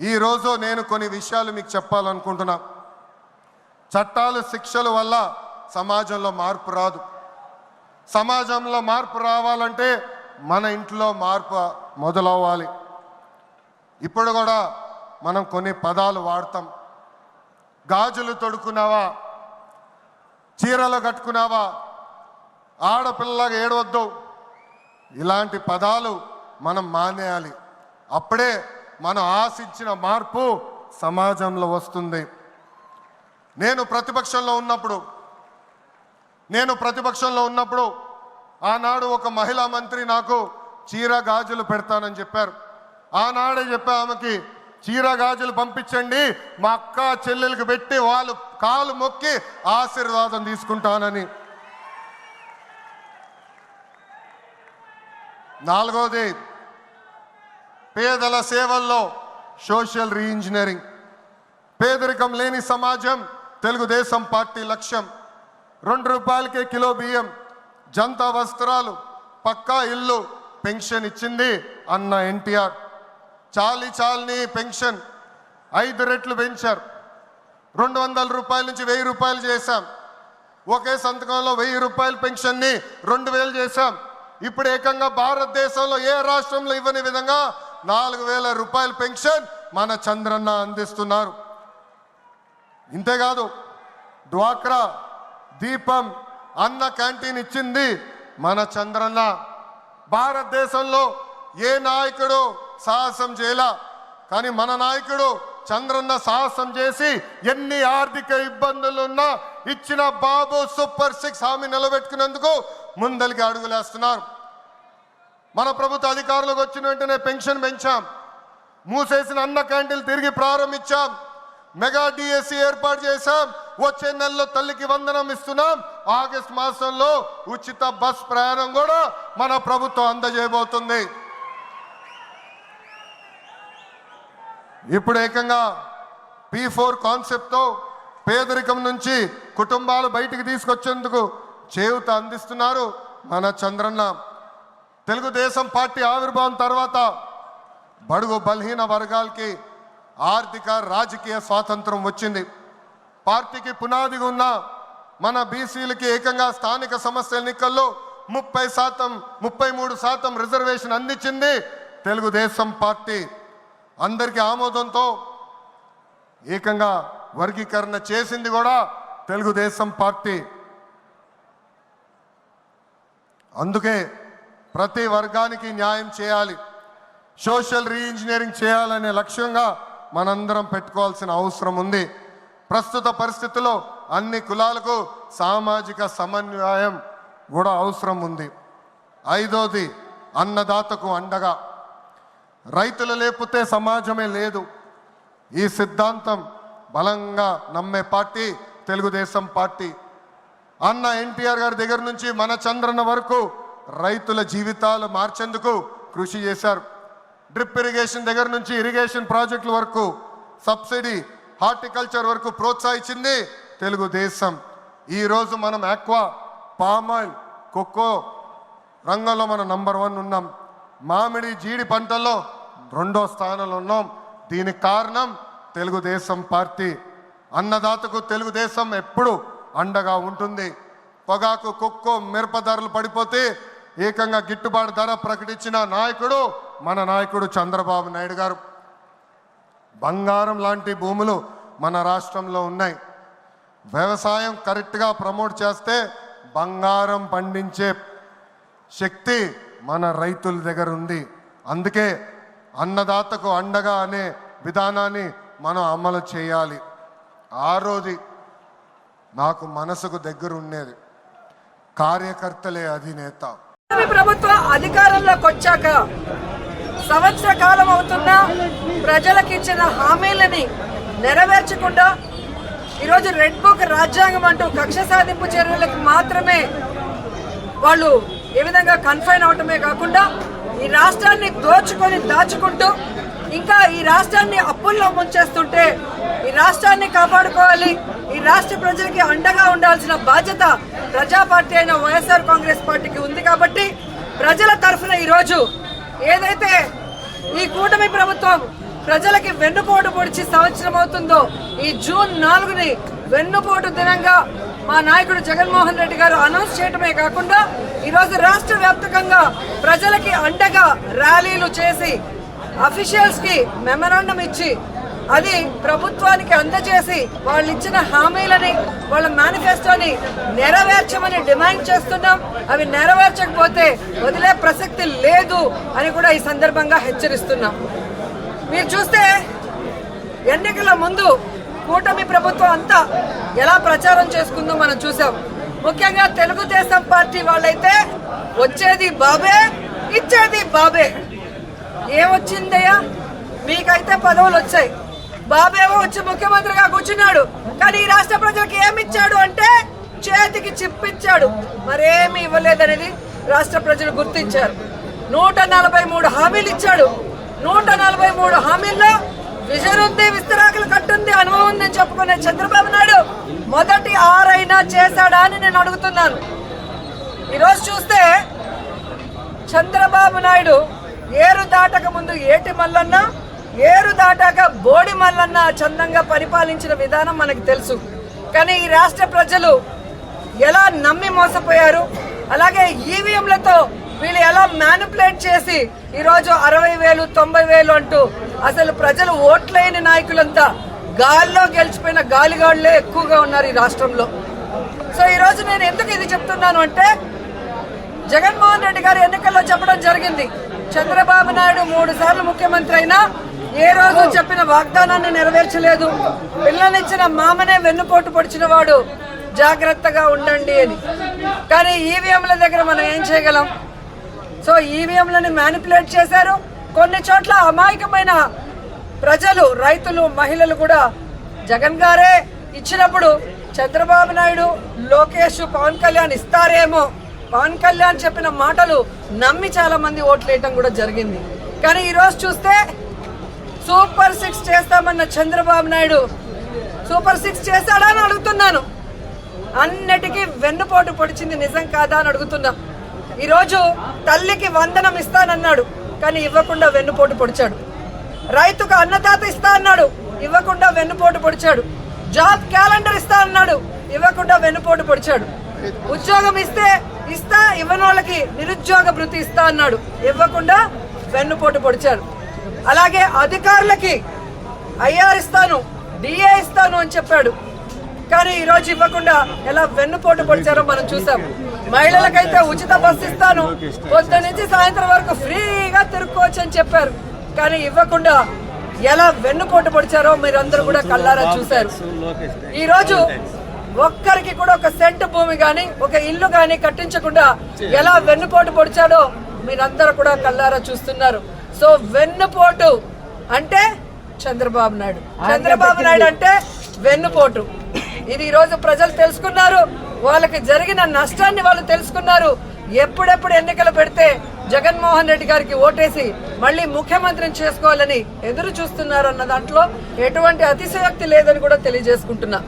ఈరోజు నేను కొన్ని విషయాలు మీకు చెప్పాలనుకుంటున్నా. చట్టాలు శిక్షల వల్ల సమాజంలో మార్పు రాదు. సమాజంలో మార్పు రావాలంటే మన ఇంట్లో మార్పు మొదలవ్వాలి. ఇప్పుడు కూడా మనం కొన్ని పదాలు వాడతాం. గాజులు తొడుకున్నావా చీరలు కట్టుకున్నావా? ఆడపిల్లగా ఏడవద్దు. ఇలాంటి పదాలు మనం మానేయాలి. అప్పుడే మనం ఆశించిన మార్పు సమాజంలో వస్తుంది. నేను ప్రతిపక్షంలో ఉన్నప్పుడు నేను ప్రతిపక్షంలో ఉన్నప్పుడు ఆనాడు ఒక మహిళా మంత్రి నాకు చీర గాజులు పెడతానని చెప్పారు. ఆనాడే చెప్పా ఆమెకి చీర గాజులు పంపించండి మా అక్క చెల్లెలకు పెట్టి వాళ్ళు కాలు మొక్కి ఆశీర్వాదం తీసుకుంటానని. నాలుగోది పేదల సేవల్లో సోషల్ రీఇంజనీరింగ్ పేదరికం లేని సమాజం తెలుగుదేశం పార్టీ లక్ష్యం. రెండు రూపాయలకే కిలో బియ్యం జంతా వస్త్రాలు పక్కా ఇల్లు పెన్షన్ ఇచ్చింది అన్న ఎన్టీఆర్. చాలి చాలని పెన్షన్ ఐదు రెట్లు పెంచారు. రెండు వందల రూపాయల నుంచి వెయ్యి రూపాయలు చేశాం. ఒకే సంతకంలో వెయ్యి రూపాయల పెన్షన్ని రెండు వేలు చేశాం. ఇప్పుడు ఏకంగా భారతదేశంలో ఏ రాష్ట్రంలో ఇవ్వని విధంగా నాలుగు వేల రూపాయల పెన్షన్ మన చంద్రన్న అందిస్తున్నారు. ఇంతేకాదు డ్వాక్రా దీపం అన్న క్యాంటీన్ ఇచ్చింది మన చంద్రన్న. భారతదేశంలో ఏ నాయకుడు సాహసం చేయలా? కానీ మన నాయకుడు చంద్రన్న సాహసం చేసి ఎన్ని ఆర్థిక ఇబ్బందులున్నా ఇచ్చిన బాబు సూపర్ సిక్స్ హామీ నిలబెట్టుకునేందుకు ముందలికి అడుగులేస్తున్నారు. మన ప్రభుత్వ అధికారులకు వచ్చిన వెంటనే పెన్షన్ పెంచాం. మూసేసిన అన్న క్యాంటీన్లు తిరిగి ప్రారంభించాం. మెగా డిఎస్సి ఏర్పాటు చేశాం. వచ్చే నెలలో తల్లికి వందనం ఇస్తున్నాం. ఆగస్ట్ మాసంలో ఉచిత బస్ ప్రయాణం కూడా మన ప్రభుత్వం అందజేయబోతుంది. ఇప్పుడు ఏకంగా పి ఫోర్ కాన్సెప్ట్తో పేదరికం నుంచి కుటుంబాలు బయటికి తీసుకొచ్చేందుకు చేయూత అందిస్తున్నారు మన చంద్రన్న. తెలుగుదేశం పార్టీ ఆవిర్భావం తర్వాత బడుగు బలహీన వర్గాలకి ఆర్థిక రాజకీయ స్వాతంత్రం వచ్చింది. పార్టీకి పునాదిగా ఉన్న మన బీసీలకి ఏకంగా స్థానిక సమస్యల ఎన్నికల్లో ముప్పై శాతం ముప్పై మూడు శాతం రిజర్వేషన్ అందించింది తెలుగుదేశం పార్టీ. అందరికీ ఆమోదంతో ఏకంగా వర్గీకరణ చేసింది కూడా తెలుగుదేశం పార్టీ. అందుకే ప్రతి వర్గానికి న్యాయం చేయాలి. సోషల్ రీఇంజనీరింగ్ చేయాలనే లక్ష్యంగా మనందరం పెట్టుకోవాల్సిన అవసరం ఉంది. ప్రస్తుత పరిస్థితుల్లో అన్ని కులాలకు సామాజిక సమన్వయం కూడా అవసరం ఉంది. ఐదోది అన్నదాతకు అండగా. రైతులు లేకపోతే సమాజమే లేదు. ఈ సిద్ధాంతం బలంగా నమ్మే పార్టీ తెలుగుదేశం పార్టీ. అన్న ఎన్టీఆర్ గారి దగ్గర నుంచి మన చంద్రన్న వరకు రైతుల జీవితాలు మార్చేందుకు కృషి చేశారు. డ్రిప్ ఇరిగేషన్ దగ్గర నుంచి ఇరిగేషన్ ప్రాజెక్టుల వరకు సబ్సిడీ హార్టికల్చర్ వరకు ప్రోత్సహించింది తెలుగుదేశం. ఈరోజు మనం ఆక్వా పామాయిల్ కొక్కో రంగంలో మనం నంబర్ వన్ ఉన్నాం. మామిడి జీడి పంటల్లో రెండో స్థానంలో ఉన్నాం. దీనికి కారణం తెలుగుదేశం పార్టీ. అన్నదాతకు తెలుగుదేశం ఎప్పుడు అండగా ఉంటుంది. పొగాకు కుక్కో మిరప ధరలు పడిపోతే ఏకంగా గిట్టుబాటు ధర ప్రకటించిన నాయకుడు మన నాయకుడు చంద్రబాబు నాయుడు గారు. బంగారం లాంటి భూములు మన రాష్ట్రంలో ఉన్నాయి. వ్యవసాయం కరెక్ట్గా ప్రమోట్ చేస్తే బంగారం పండించే శక్తి మన రైతుల దగ్గర ఉంది. అందుకే అన్నదాతకు అండగా అనే విధానాన్ని మనం అమలు చేయాలి. ఆ రోజు నాకు మనసుకు దగ్గర ఉండేది కార్యకర్తలే అధినేత. ప్రభుత్వం అధికారంలోకి వచ్చాక సంవత్సర కాలం అవుతున్న ప్రజలకు ఇచ్చిన హామీలని నెరవేర్చకుండా ఈరోజు రెడ్ బుక్ రాజ్యాంగం అంటూ కక్ష సాధింపు చర్యలకు మాత్రమే వాళ్ళు ఏ విధంగా కన్ఫైన్ అవటమే కాకుండా ఈ రాష్ట్రాన్ని దోచుకొని దాచుకుంటూ ఇంకా ఈ రాష్ట్రాన్ని అప్పుల్లో ముంచేస్తుంటే ఈ రాష్ట్రాన్ని కాపాడుకోవాలి. ఈ రాష్ట్ర ప్రజలకి అండగా ఉండాల్సిన బాధ్యత ప్రజా పార్టీ అయిన వైఎస్ఆర్ కాంగ్రెస్ పార్టీకి ఉంది కాబట్టి ప్రజల తరఫున ఈరోజు ఏదైతే ఈ కూటమి ప్రభుత్వం ప్రజలకి వెన్నుపోటు పొడిచి సంవత్సరం అవుతుందో ఈ జూన్ నాలుగుని వెన్నుపోటు దినంగా మా నాయకుడు జగన్మోహన్ రెడ్డి గారు అనౌన్స్ చేయడమే కాకుండా ఈరోజు రాష్ట్ర వ్యాప్తంగా ప్రజలకి అండగా ర్యాలీలు చేసి అఫీషియల్స్కి మెమరాండం ఇచ్చి అది ప్రభుత్వానికి అందజేసి వాళ్ళు ఇచ్చిన హామీలని వాళ్ళ మేనిఫెస్టోని నెరవేర్చమని డిమాండ్ చేస్తున్నాం. అవి నెరవేర్చకపోతే వదిలే ప్రసక్తి లేదు అని కూడా ఈ సందర్భంగా హెచ్చరిస్తున్నాం. మీరు చూస్తే ఎన్నికల ముందు కూటమి ప్రభుత్వం అంతా ఎలా ప్రచారం చేసుకుందో మనం చూసాం. ముఖ్యంగా తెలుగుదేశం పార్టీ వాళ్ళైతే వచ్చేది బాబే ఇచ్చేది బాబే. ఏమొచ్చిందయ్యా? మీకైతే పదవులు వచ్చాయి బాబేమో వచ్చి ముఖ్యమంత్రిగా కూర్చున్నాడు. కానీ ఈ రాష్ట్ర ప్రజలకు ఏమి ఇచ్చాడు అంటే చేతికి చిప్పిచ్చాడు. మరేమి ఇవ్వలేదనేది రాష్ట్ర ప్రజలు గుర్తించారు. నూట నలభై మూడు హామీలు ఇచ్చాడు. నూట నలభై మూడు హామీల్లో విజన్ ఉంది విస్తరాకులు కట్టుంది అనుభవం ఉందని చెప్పుకునే చంద్రబాబు నాయుడు మొదటి ఆరైనా చేశాడా అని నేను అడుగుతున్నాను. ఈరోజు చూస్తే చంద్రబాబు నాయుడు ఏరు దాటక ముందు ఏటి మల్లన్న ఏరు దాటాక బోడి మల్లన్న చందంగా పరిపాలించిన విధానం మనకు తెలుసు. కానీ ఈ రాష్ట్ర ప్రజలు ఎలా నమ్మి మోసపోయారు? అలాగే ఈవీఎంలతో వీళ్ళు ఎలా మ్యానిపులేట్ చేసి ఈరోజు అరవై వేలు తొంభై వేలు అంటూ అసలు ప్రజలు ఓట్లేని నాయకులంతా గాల్లో గెలిచిపోయిన గాలిగాళ్ళే ఎక్కువగా ఉన్నారు ఈ రాష్ట్రంలో. సో ఈరోజు నేను ఎందుకు ఇది చెప్తున్నాను అంటే జగన్మోహన్ రెడ్డి గారు ఎన్నికల్లో చెప్పడం జరిగింది. చంద్రబాబు నాయుడు మూడు సార్లు ముఖ్యమంత్రి అయినా ఏ రోజు చెప్పిన వాగ్దానాన్ని నెరవేర్చలేదు. పిల్లనిచ్చిన మామనే వెన్నుపోటు పొడిచిన వాడు జాగ్రత్తగా ఉండండి అని. కానీ ఈవీఎంల దగ్గర మనం ఏం చేయగలం? సో ఈవీఎంలని మ్యానిపులేట్ చేశారు. కొన్ని చోట్ల అమాయకమైన ప్రజలు రైతులు మహిళలు కూడా జగన్ గారే ఇచ్చినప్పుడు చంద్రబాబు నాయుడు లోకేష్ పవన్ కళ్యాణ్ ఇస్తారేమో. పవన్ కళ్యాణ్ చెప్పిన మాటలు నమ్మి చాలా మంది ఓట్లు వేయటం కూడా జరిగింది. కానీ ఈరోజు చూస్తే సూపర్ సిక్స్ చేస్తామన్న చంద్రబాబు నాయుడు. సూపర్ సిక్స్ చేశాడా అని అడుగుతున్నాను. అన్నిటికీ వెన్నుపోటు పొడిచింది నిజం కాదా అని అడుగుతున్నా. ఈరోజు తల్లికి వందనం ఇస్తానన్నాడు కానీ ఇవ్వకుండా వెన్నుపోటు పొడిచాడు. రైతుకు అన్నదాత ఇస్తా అన్నాడు ఇవ్వకుండా వెన్నుపోటు పొడిచాడు. జాబ్ క్యాలెండర్ ఇస్తా అన్నాడు ఇవ్వకుండా వెన్నుపోటు పొడిచాడు. ఉద్యోగం ఇస్తే ఇస్తా ఇవ్వని వాళ్ళకి నిరుద్యోగ భృతి ఇస్తా అన్నాడు ఇవ్వకుండా వెన్నుపోటు పొడిచాడు. అలాగే అధికారులకి ఐఆర్ ఇస్తాను డిఏ ఇస్తాను అని చెప్పాడు. కానీ ఈ రోజు ఇవ్వకుండా ఎలా వెన్నుపోటు పొడిచారో మనం చూసాం. మహిళలకైతే ఉచిత బస్సు ఇస్తాను. పొద్దు నుంచి సాయంత్రం వరకు ఫ్రీగా తిరుక్కోవచ్చు అని చెప్పారు. కానీ ఇవ్వకుండా ఎలా వెన్నుపోటు పొడిచారో మీరందరూ కూడా కల్లారా చూశారు. ఈ రోజు ఒక్కరికి కూడా ఒక సెంట్ భూమి గాని ఒక ఇల్లు గాని కట్టించకుండా ఎలా వెన్నుపోటు పొడిచాడో మీరందరూ కూడా కల్లారా చూస్తున్నారు. సో వెన్నుపోటు అంటే చంద్రబాబు నాయుడు. చంద్రబాబు నాయుడు అంటే వెన్నుపోటు. ఇది ఈ రోజు ప్రజలు తెలుసుకున్నారు. వాళ్ళకి జరిగిన నష్టాన్ని వాళ్ళు తెలుసుకున్నారు. ఎప్పుడెప్పుడు ఎన్నికలు పెడితే జగన్మోహన్ రెడ్డి గారికి ఓటేసి మళ్ళీ ముఖ్యమంత్రిని చేసుకోవాలని ఎదురు చూస్తున్నారు అన్న దాంట్లో ఎటువంటి అతిశయోక్తి లేదని కూడా తెలియజేసుకుంటున్నా.